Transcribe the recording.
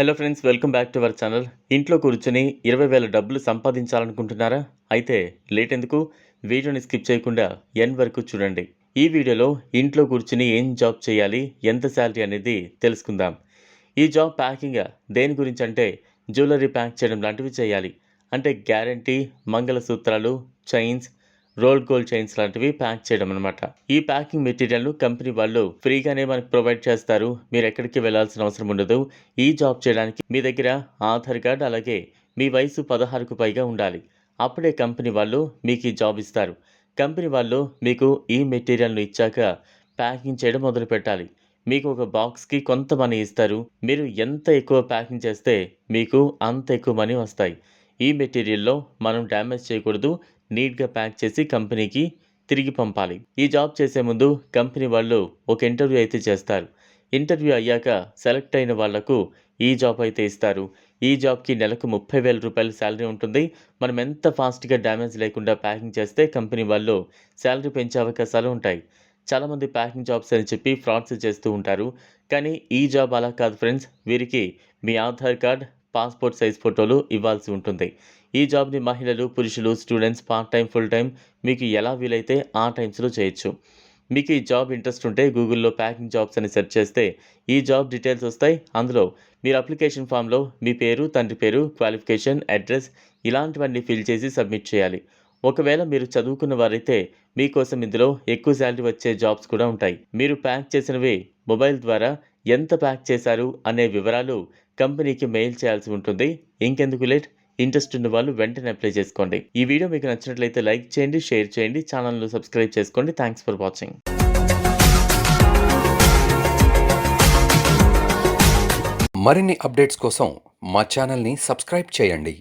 Hello friends welcome back to our channel ఇంట్లో కూర్చొని ఇరవై వేల డబ్బులు సంపాదించాలనుకుంటున్నారా? అయితే లేట్ ఎందుకు? వీడియోని స్కిప్ చేయకుండా ఎన్ వరకు చూడండి. ఈ వీడియోలో ఇంట్లో కూర్చుని ఏం జాబ్ చేయాలి ఎంత శాలరీ అనేది తెలుసుకుందాం. ఈ జాబ్ ప్యాకింగ్ దేని గురించి అంటే జ్యువెలరీ ప్యాక్ చేయడం లాంటివి చేయాలి. అంటే గ్యారంటీ మంగళసూత్రాలు చైన్స్ రోల్ గోల్ చైన్స్ లాంటివి ప్యాక్ చేయడం అనమాట ఈ ప్యాకింగ్ మెటీరియల్ను కంపెనీ వాళ్ళు ఫ్రీగానే మనకు ప్రొవైడ్ చేస్తారు. మీరు ఎక్కడికి వెళ్ళాల్సిన అవసరం ఉండదు. ఈ జాబ్ చేయడానికి మీ దగ్గర ఆధార్ కార్డ్ అలాగే మీ వయసు పదహారుకు పైగా ఉండాలి. అప్పుడే కంపెనీ వాళ్ళు మీకు ఈ జాబ్ ఇస్తారు. కంపెనీ వాళ్ళు మీకు ఈ మెటీరియల్ను ఇచ్చాక ప్యాకింగ్ చేయడం మొదలు పెట్టాలి. మీకు ఒక బాక్స్కి కొంత మనీ ఇస్తారు. మీరు ఎంత ఎక్కువ ప్యాకింగ్ చేస్తే మీకు అంత ఎక్కువ మనీ వస్తాయి. ఈ మెటీరియల్లో మనం డ్యామేజ్ చేయకూడదు నీట్గా ప్యాక్ చేసి కంపెనీకి తిరిగి పంపాలి. ఈ జాబ్ చేసే ముందు కంపెనీ వాళ్ళు ఒక ఇంటర్వ్యూ అయితే చేస్తారు. ఇంటర్వ్యూ అయ్యాక సెలెక్ట్ అయిన వాళ్ళకు ఈ జాబ్ అయితే ఇస్తారు. ఈ జాబ్కి నెలకు ముప్పై వేల రూపాయల శాలరీ ఉంటుంది. మనం ఎంత ఫాస్ట్గా డ్యామేజ్ లేకుండా ప్యాకింగ్ చేస్తే కంపెనీ వాళ్ళు శాలరీ పెంచే అవకాశాలు ఉంటాయి. చాలామంది ప్యాకింగ్ జాబ్స్ అని చెప్పి ఫ్రాడ్స్ చేస్తూ ఉంటారు. కానీ ఈ జాబ్ అలా కాదు ఫ్రెండ్స్. వీరికి మీ ఆధార్ కార్డ్ పాస్పోర్ట్ సైజ్ ఫోటోలు ఇవ్వాల్సి ఉంటుంది. ఈ జాబ్ని మహిళలు పురుషులు students part time full time మీకు ఎలా వీలైతే ఆ టైమ్స్లో చేయొచ్చు. మీకు ఈ జాబ్ ఇంట్రెస్ట్ ఉంటే గూగుల్లో ప్యాకింగ్ జాబ్స్ అని సెర్చ్ చేస్తే ఈ జాబ్ డీటెయిల్స్ వస్తాయి. అందులో మీరు అప్లికేషన్ ఫామ్లో మీ పేరు తండ్రి పేరు క్వాలిఫికేషన్ అడ్రస్ ఇలాంటివన్నీ ఫిల్ చేసి సబ్మిట్ చేయాలి. ఒకవేళ మీరు చదువుకున్న వారైతే మీకోసం ఇందులో ఎక్కువ శాలరీ వచ్చే జాబ్స్ కూడా ఉంటాయి. మీరు ప్యాక్ చేసినవి మొబైల్ ద్వారా ఎంత ప్యాక్ చేశారు అనే వివరాలు కంపెనీకి మెయిల్ చేయాల్సి ఉంటుంది. ఇంకెందుకు లేట్? ఇంట్రెస్ట్ ఉన్న వాళ్ళు వెంటనే అప్లై చేసుకోండి. ఈ వీడియో మీకు నచ్చినట్లయితే లైక్ చేయండి షేర్ చేయండి ఛానల్ను సబ్స్క్రైబ్ చేసుకోండి. థ్యాంక్స్ ఫర్ వాచింగ్ మరిన్ని అప్డేట్స్ కోసం మా ఛానల్ని సబ్స్క్రైబ్ చేయండి.